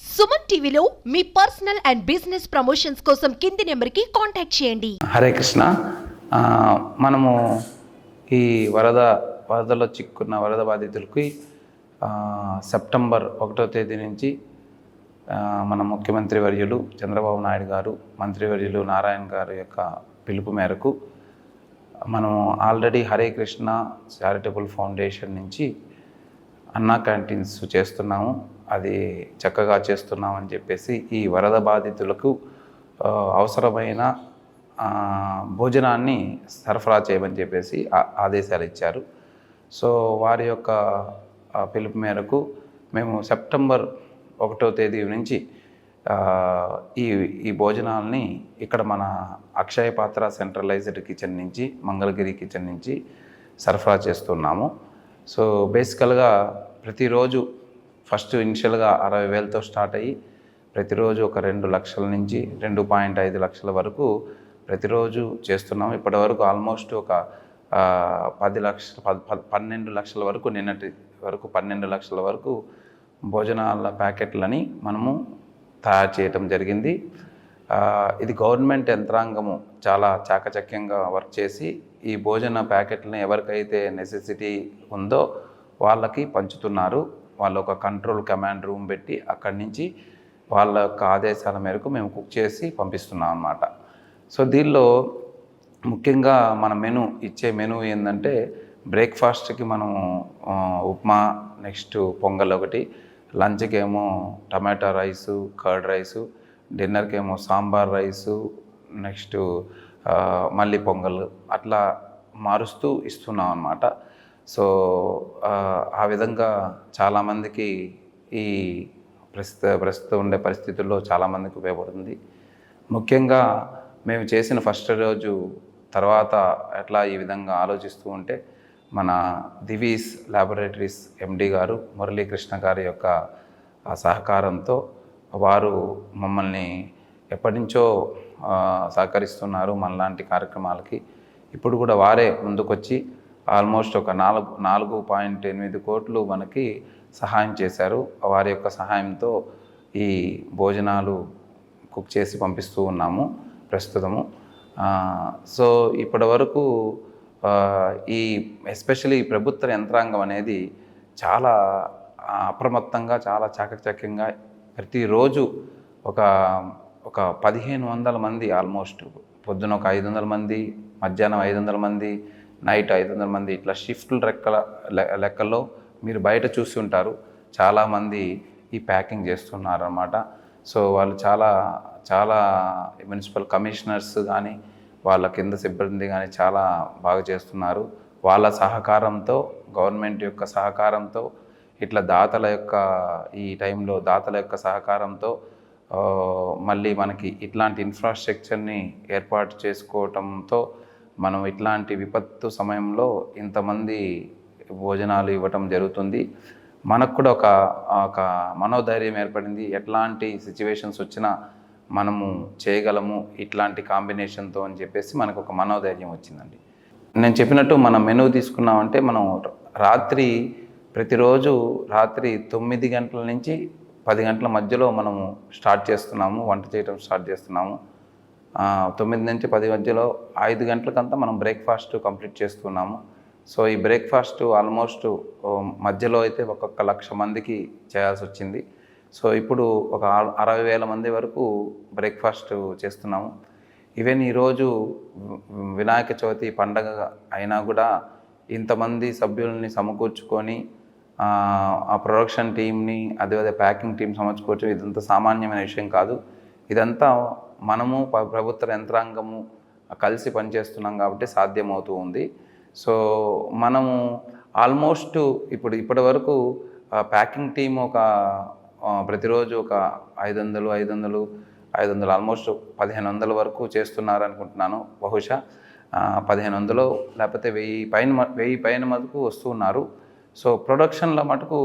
సుమన్ టీవీలో మీ personal and business promotions కోసం కింది నెంబర్కి కాంటాక్ట్ చేయండి. హరే కృష్ణ. ఆ, మనము ఈ వరద వరదలో చిక్కున్న వరద బాధితులకి ఆ, సెప్టెంబర్ ఒకటో తేదీ నుంచి ఆ, మన ముఖ్యమంత్రి వర్యులు చంద్రబాబు నాయుడు గారు మంత్రివర్యులు నారాయణ గారి యొక్క పిలుపు మేరకు మనం already Hare Krishna charitable foundation నుంచి అన్నా క్యాంటీన్స్ చేస్తున్నాము. అది చక్కగా చేస్తున్నామని చెప్పేసి ఈ వరద బాధితులకు అవసరమైన భోజనాన్ని సరఫరా చేయమని చెప్పేసి ఆదేశాలు ఇచ్చారు. సో వారి యొక్క పిలుపు మేరకు మేము సెప్టెంబర్ ఒకటో తేదీ నుంచి ఈ ఈ భోజనాల్ని ఇక్కడ మన అక్షయ పాత్ర సెంట్రలైజ్డ్ కిచెన్ నుంచి మంగళగిరి కిచెన్ నుంచి సరఫరా చేస్తున్నాము. సో బేసికల్గా ప్రతిరోజు ఫస్ట్ ఇనిషియల్గా అరవై వేలతో స్టార్ట్ అయ్యి ప్రతిరోజు ఒక రెండు లక్షల నుంచి రెండు పాయింట్ ఐదు లక్షల వరకు ప్రతిరోజు చేస్తున్నాం. ఇప్పటి వరకు ఆల్మోస్ట్ ఒక పది లక్షల పన్నెండు లక్షల వరకు నిన్నటి వరకు పన్నెండు లక్షల వరకు భోజనాల ప్యాకెట్లని మనము తయారు చేయటం జరిగింది. ఇది గవర్నమెంట్ యంత్రాంగము చాలా చాకచక్యంగా వర్క్ చేసి ఈ భోజన ప్యాకెట్లను ఎవరికైతే నెసెసిటీ ఉందో వాళ్ళకి పంచుతున్నారు. వాళ్ళు ఒక కంట్రోల్ కమాండ్ రూమ్ పెట్టి అక్కడి నుంచి వాళ్ళ యొక్క ఆదేశాల మేరకు మేము కుక్ చేసి పంపిస్తున్నాం అన్నమాట. సో దీనిలో ముఖ్యంగా మన మెను ఇచ్చే మెను ఏంటంటే బ్రేక్ఫాస్ట్కి మనం ఉప్మా నెక్స్ట్ పొంగల్ ఒకటి లంచ్కి ఏమో టమాటా రైసు కర్డ్ రైసు డిన్నర్కి ఏమో సాంబార్ రైసు నెక్స్ట్ మళ్ళీ పొంగల్ అట్లా మారుస్తూ ఇస్తున్నాం అన్నమాట. సో ఆ, విధంగా చాలామందికి ఈ ప్రస్తుత ప్రస్తుతం ఉండే పరిస్థితుల్లో చాలామందికి ఉపయోగపడుతుంది. ముఖ్యంగా మేము చేసిన ఫస్ట్ రోజు తర్వాత ఎట్లా ఈ విధంగా ఆలోచిస్తూ ఉంటే మన దివీస్ ల్యాబొరేటరీస్ ఎండి గారు మురళీకృష్ణ గారి యొక్క సహకారంతో వారు మమ్మల్ని ఎప్పటి నుంచో సహకరిస్తున్నారు మనలాంటి కార్యక్రమాలకి. ఇప్పుడు కూడా వారే ముందుకొచ్చి ఆల్మోస్ట్ ఒక నాలుగు నాలుగు పాయింట్ ఎనిమిది కోట్లు మనకి సహాయం చేశారు. వారి యొక్క సహాయంతో ఈ భోజనాలు కుక్ చేసి పంపిస్తూ ఉన్నాము ప్రస్తుతము. సో ఇప్పటి వరకు ఈ ఎస్పెషల్లీ ప్రభుత్వ యంత్రాంగం అనేది చాలా అప్రమత్తంగా చాలా చాకచక్యంగా ప్రతిరోజు ఒక ఒక పదిహేను వందల మంది ఆల్మోస్ట్ పొద్దున ఒక ఐదు వందల మంది మధ్యాహ్నం ఐదు వందల మంది నైట్ ఐదు వందల మంది ఇట్లా షిఫ్ట్లు రెక్కల లెక్కల్లో మీరు బయట చూసి ఉంటారు. చాలామంది ఈ ప్యాకింగ్ చేస్తున్నారు అన్నమాట సో వాళ్ళు చాలా చాలా మున్సిపల్ కమిషనర్స్ కానీ వాళ్ళ కింద సిబ్బంది కానీ చాలా బాగా చేస్తున్నారు. వాళ్ళ సహకారంతో గవర్నమెంట్ యొక్క సహకారంతో ఇట్లా దాతల యొక్క ఈ టైంలో దాతల యొక్క సహకారంతో మళ్ళీ మనకి ఇట్లాంటి ఇన్ఫ్రాస్ట్రక్చర్ని ఏర్పాటు చేసుకోవటంతో మనం ఇట్లాంటి విపత్తు సమయంలో ఇంతమంది భోజనాలు ఇవ్వటం జరుగుతుంది. మనకు కూడా ఒక ఒక మనోధైర్యం ఏర్పడింది. ఎట్లాంటి సిచ్యువేషన్స్ వచ్చినా మనము చేయగలము. ఇట్లాంటి కాంబినేషన్తో అని చెప్పేసి మనకు ఒక మనోధైర్యం వచ్చిందండి. నేను చెప్పినట్టు మనం మెనూ తీసుకున్నామంటే మనం రాత్రి ప్రతిరోజు రాత్రి తొమ్మిది గంటల నుంచి పది గంటల మధ్యలో మనము స్టార్ట్ చేస్తున్నాము. వంట చేయడం స్టార్ట్ చేస్తున్నాము. తొమ్మిది నుంచి పది మధ్యలో ఐదు గంటలకంతా మనం బ్రేక్ఫాస్ట్ కంప్లీట్ చేస్తున్నాము. సో ఈ బ్రేక్ఫాస్ట్ ఆల్మోస్ట్ మధ్యలో అయితే ఒక్కొక్క లక్ష మందికి చేయాల్సి వచ్చింది. సో ఇప్పుడు ఒక అరవై వేల మంది వరకు బ్రేక్ఫాస్ట్ చేస్తున్నాము. ఈవెన్ ఈరోజు వినాయక చవితి పండగ అయినా కూడా ఇంతమంది సభ్యుల్ని సమకూర్చుకొని ఆ, ప్రొడక్షన్ టీంని అదే ప్యాకింగ్ టీం సమకూర్చు ఇదంతా సామాన్యమైన విషయం కాదు. ఇదంతా మనము ప్రభుత్వ యంత్రాంగము కలిసి పనిచేస్తున్నాం కాబట్టి సాధ్యమవుతూ ఉంది. సో మనము ఆల్మోస్ట్ ఇప్పుడు ఇప్పటి వరకు ప్యాకింగ్ టీం ఒక ప్రతిరోజు ఒక ఐదు వందలు ఐదు వందలు ఐదు వందలు ఆల్మోస్ట్ పదిహేను వందల వరకు చేస్తున్నారు అనుకుంటున్నాను బహుశా పదిహేను వందలు లేకపోతే వెయ్యి పైన మ- వెయ్యి పైన మటుకు వస్తున్నారు సో ప్రొడక్షన్లో మటుకు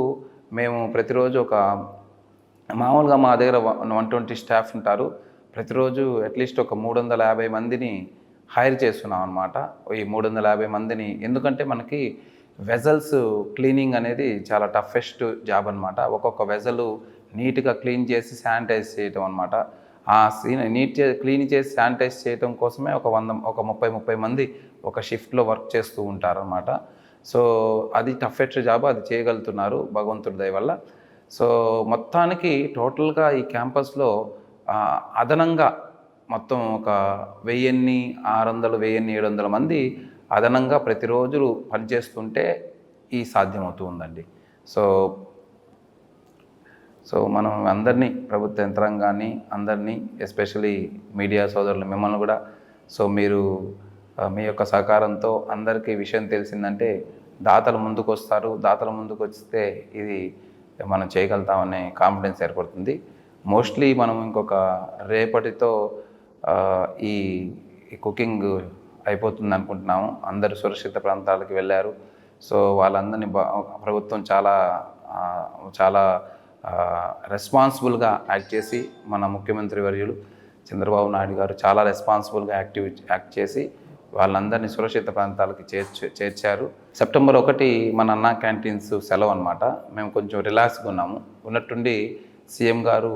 మేము ప్రతిరోజు ఒక మామూలుగా మా దగ్గర వన్ ట్వంటీ స్టాఫ్ ఉంటారు. ప్రతిరోజు అట్లీస్ట్ ఒక మూడు వందల యాభై మందిని హైర్ చేస్తున్నాం అనమాట ఈ మూడు వందల యాభై మందిని. ఎందుకంటే మనకి వెజల్స్ క్లీనింగ్ అనేది చాలా టఫెస్ట్ జాబ్ అనమాట ఒక్కొక్క వెజలు నీట్గా క్లీన్ చేసి శానిటైజ్ చేయటం అనమాట ఆ సీన్ నీట్ చే క్లీన్ చేసి శానిటైజ్ చేయటం కోసమే ఒక వంద ఒక ముప్పై ముప్పై మంది ఒక షిఫ్ట్లో వర్క్ చేస్తూ ఉంటారనమాట సో అది టఫెస్ట్ జాబ్ అది చేయగలుగుతున్నారు భగవంతుడి దయ వల్ల. సో మొత్తానికి టోటల్గా ఈ క్యాంపస్లో అదనంగా మొత్తం ఒక వెయ్యిన్ని ఆరు వందలు వెయ్యిన్ని ఏడు వందల మంది అదనంగా ప్రతిరోజు పనిచేస్తుంటే ఈ సాధ్యమవుతూ ఉందండి. సో సో మనం అందరినీ ప్రభుత్వ యంత్రాంగాన్ని అందరినీ ఎస్పెషలీ మీడియా సోదరులు మిమ్మల్ని కూడా సో మీరు మీ యొక్క సహకారంతో అందరికీ విషయం తెలిసిందంటే దాతలు ముందుకు వస్తారు దాతలు ముందుకు వస్తే ఇది మనం చేయగలుగుతామనే కాన్ఫిడెన్స్ ఏర్పడుతుంది. మోస్ట్లీ మనం ఇంకొక రేపటితో ఈ కుకింగ్ అయిపోతుంది అనుకుంటున్నాము. అందరు సురక్షిత ప్రాంతాలకు వెళ్ళారు. సో వాళ్ళందరినీ ప్రభుత్వం చాలా చాలా రెస్పాన్సిబుల్గా యాక్ట్ చేసి మన ముఖ్యమంత్రి వర్యులు చంద్రబాబు నాయుడు గారు చాలా రెస్పాన్సిబుల్గా యాక్టివ్ యాక్ట్ చేసి వాళ్ళందరినీ సురక్షిత ప్రాంతాలకి చేర్చు చేర్చారు. సెప్టెంబర్ ఒకటి మన అన్నా క్యాంటీన్స్ సెలవు అనమాట మేము కొంచెం రిలాక్స్గా ఉన్నాము. ఉన్నట్టుండి సీఎం గారు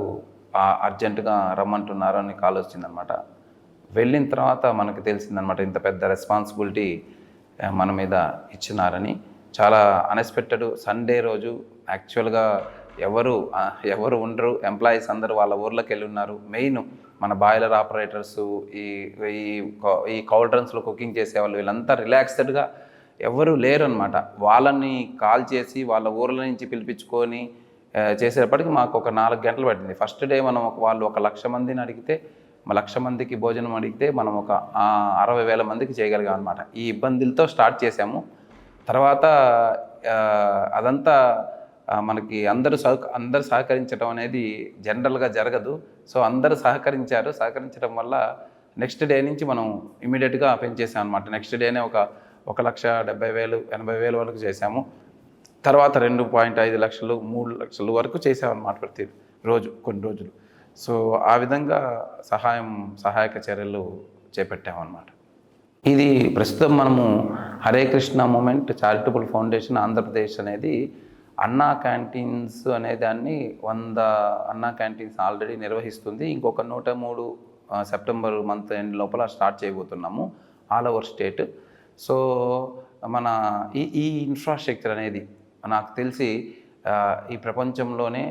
అర్జెంటుగా రమ్మంటున్నారు అని కాల్ వచ్చిందనమాట వెళ్ళిన తర్వాత మనకు తెలిసిందనమాట ఇంత పెద్ద రెస్పాన్సిబిలిటీ మన మీద ఇచ్చినారని. చాలా అన్ఎక్స్పెక్టెడ్ సండే రోజు యాక్చువల్గా ఎవరు ఎవరు ఉండరు ఎంప్లాయీస్ అందరూ వాళ్ళ ఊర్లోకి వెళ్ళి ఉన్నారు. మెయిన్ మన బాయిలర్ ఆపరేటర్స్ ఈ ఈ ఈ కౌల్డ్రన్స్లో కుకింగ్ చేసేవాళ్ళు వీళ్ళంతా రిలాక్స్డ్గా ఎవరు లేరు అనమాట వాళ్ళని కాల్ చేసి వాళ్ళ ఊర్ల నుంచి పిలిపించుకొని చేసేటప్పటికి మాకు ఒక నాలుగు గంటలు పట్టింది. ఫస్ట్ డే మనం ఒక వాళ్ళు ఒక లక్ష మందిని అడిగితే మా లక్ష మందికి భోజనం అడిగితే మనం ఒక అరవై వేల మందికి చేయగలిగాం అనమాట ఈ ఇబ్బందులతో స్టార్ట్ చేసాము తర్వాత అదంతా మనకి అందరూ సహక అందరూ సహకరించడం అనేది జనరల్గా జరగదు. సో అందరూ సహకరించారు. సహకరించడం వల్ల నెక్స్ట్ డే నుంచి మనం ఇమీడియట్గా పెంచేసాం అనమాట నెక్స్ట్ డేనే ఒక ఒక లక్ష డెబ్బై వేలు ఎనభై వేలు వరకు చేసాము తర్వాత రెండు పాయింట్ ఐదు లక్షలు మూడు లక్షలు వరకు చేసామన్నమాట ప్రతి రోజు కొన్ని రోజులు. సో ఆ విధంగా సహాయం సహాయక చర్యలు చేపట్టామన్నమాట. ఇది ప్రస్తుతం మనము Hare Krishna movement charitable foundation Andhra Pradesh అనేది అన్నా క్యాంటీన్స్ అనే దాన్ని వంద అన్నా క్యాంటీన్స్ ఆల్రెడీ నిర్వహిస్తుంది. ఇంకొక నూట మూడు సెప్టెంబర్ మంత్ ఎండ్ లోపల స్టార్ట్ చేయబోతున్నాము ఆల్ ఓవర్ స్టేట్. సో మన ఈ ఈ ఇన్ఫ్రాస్ట్రక్చర్ అనేది నాకు తెలిసి ఈ ప్రపంచంలోనే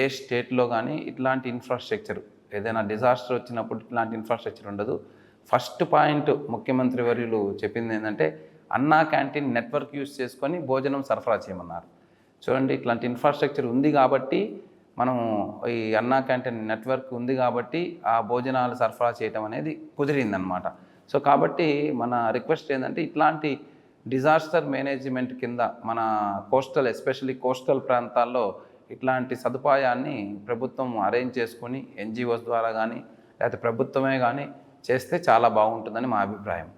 ఏ స్టేట్లో కానీ ఇట్లాంటి ఇన్ఫ్రాస్ట్రక్చర్ ఏదైనా డిజాస్టర్ వచ్చినప్పుడు ఇట్లాంటి ఇన్ఫ్రాస్ట్రక్చర్ ఉండదు. ఫస్ట్ పాయింట్ ముఖ్యమంత్రి వర్యులు చెప్పింది ఏంటంటే అన్నా క్యాంటీన్ నెట్వర్క్ యూస్ చేసుకొని భోజనం సరఫరా చేయమన్నారు. చూడండి ఇట్లాంటి ఇన్ఫ్రాస్ట్రక్చర్ ఉంది కాబట్టి మనం ఈ అన్నా క్యాంటీన్ నెట్వర్క్ ఉంది కాబట్టి ఆ భోజనాలు సరఫరా చేయటం అనేది కుదిరిందనమాట సో కాబట్టి మన రిక్వెస్ట్ ఏంటంటే ఇట్లాంటి డిజాస్టర్ మేనేజ్మెంట్ కింద మన కోస్టల్ ఎస్పెషల్లీ కోస్టల్ ప్రాంతాల్లో ఇట్లాంటి సదుపాయాన్ని ప్రభుత్వం అరేంజ్ చేసుకొని ఎన్జిఓస్ ద్వారా కానీ లేకపోతే ప్రభుత్వమే కానీ చేస్తే చాలా బాగుంటుందని మా అభిప్రాయం.